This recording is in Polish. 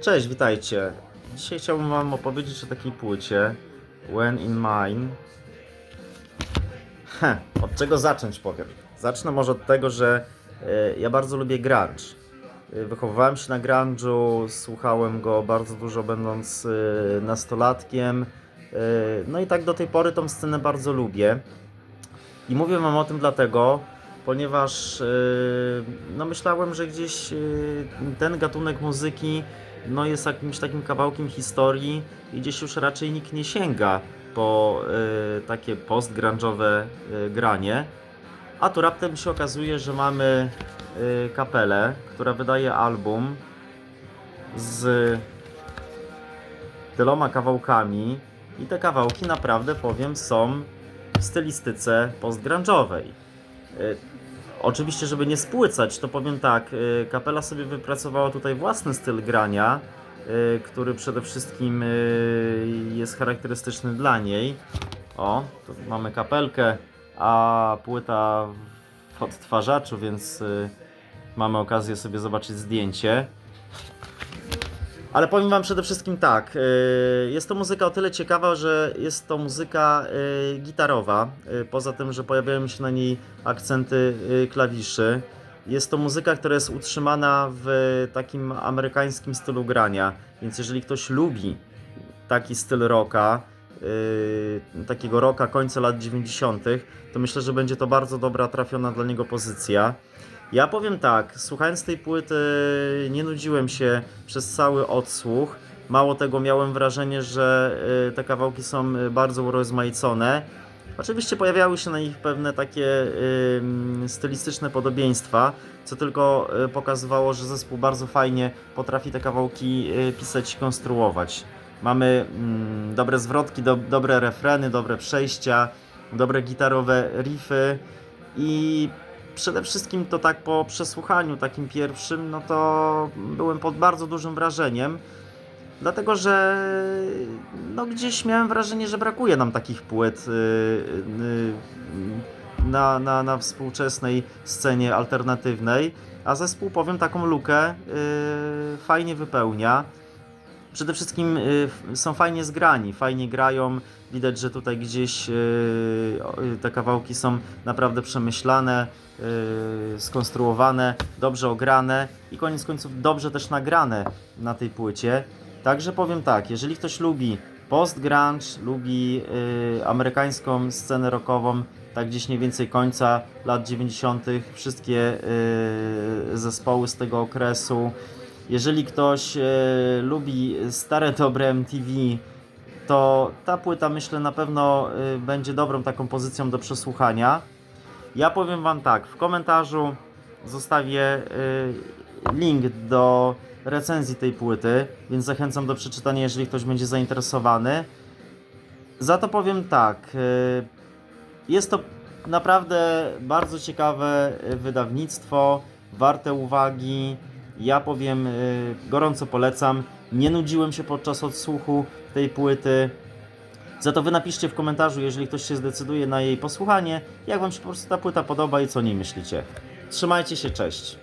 Cześć, witajcie. Dzisiaj chciałbym Wam opowiedzieć o takiej płycie When in Mine. Heh, od czego zacząć powiem? Zacznę może od tego, że e, ja bardzo lubię grunge. E, Wychowywałem się na grunge'u, słuchałem go bardzo dużo będąc e, nastolatkiem. E, no i tak do tej pory tą scenę bardzo lubię. I mówię Wam o tym dlatego, ponieważ yy, no myślałem, że gdzieś yy, ten gatunek muzyki no jest jakimś takim kawałkiem historii i gdzieś już raczej nikt nie sięga po yy, takie post-grunge'owe granie. A tu raptem się okazuje, że mamy kapelę, która wydaje album z tyloma kawałkami i te kawałki naprawdę powiem są w stylistyce postgrunge'owej. Oczywiście, żeby nie spłycać, to powiem tak, y, kapela sobie wypracowała tutaj własny styl grania, y, który przede wszystkim y, jest charakterystyczny dla niej. O, tu mamy kapelkę, a płyta w odtwarzaczu, więc mamy okazję sobie zobaczyć zdjęcie. Ale powiem Wam przede wszystkim tak. y, Jest to muzyka o tyle ciekawa, że jest to muzyka y, gitarowa. y, Poza tym, że pojawiają się na niej akcenty klawiszy. Jest to muzyka, która jest utrzymana w takim amerykańskim stylu grania. Więc jeżeli ktoś lubi taki styl rocka, takiego rocka końca lat 90., to myślę, że będzie to bardzo dobra, trafiona dla niego pozycja. Ja powiem tak, słuchając tej płyty nie nudziłem się przez cały odsłuch. Mało tego, miałem wrażenie, że y, te kawałki są y, bardzo urozmaicone. Oczywiście pojawiały się na nich pewne takie stylistyczne podobieństwa, co tylko y, pokazywało, że zespół bardzo fajnie potrafi te kawałki pisać i konstruować. Mamy mm, dobre zwrotki, do, dobre refreny, dobre przejścia, dobre gitarowe riffy i przede wszystkim to tak po przesłuchaniu takim pierwszym, no to byłem pod bardzo dużym wrażeniem. Dlatego, że no gdzieś miałem wrażenie, że brakuje nam takich płyt yy, yy, na, na, na współczesnej scenie alternatywnej, a zespół, powiem, taką lukę yy, fajnie wypełnia. Przede wszystkim y, są fajnie zgrani, fajnie grają. Widać, że tutaj gdzieś y, y, te kawałki są naprawdę przemyślane, skonstruowane, dobrze ograne i koniec końców dobrze też nagrane na tej płycie. Także powiem tak, jeżeli ktoś lubi post-grunge, lubi amerykańską scenę rockową, tak gdzieś mniej więcej końca lat 90., wszystkie zespoły z tego okresu, jeżeli ktoś e, lubi stare dobre MTV, to ta płyta myślę na pewno e, będzie dobrą taką pozycją do przesłuchania. Ja powiem Wam tak, w komentarzu zostawię e, link do recenzji tej płyty, więc zachęcam do przeczytania, jeżeli ktoś będzie zainteresowany. Za to powiem tak, jest to naprawdę bardzo ciekawe wydawnictwo, warte uwagi. Ja powiem, y, gorąco polecam. Nie nudziłem się podczas odsłuchu tej płyty. Za to wy napiszcie w komentarzu, jeżeli ktoś się zdecyduje na jej posłuchanie, jak wam się po prostu ta płyta podoba i co o niej myślicie. Trzymajcie się, cześć.